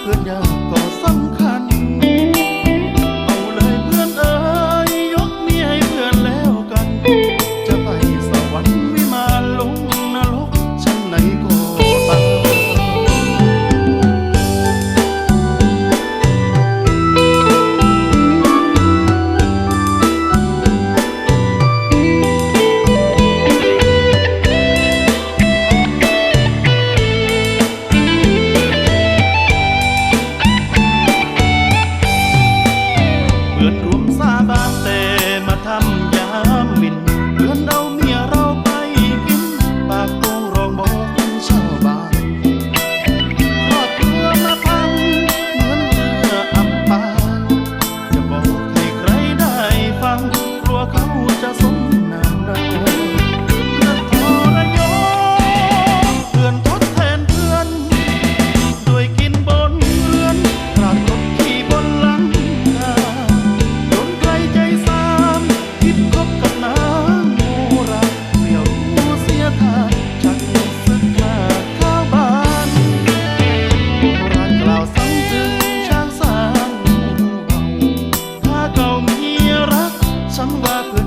เพื่อนยามก็ up the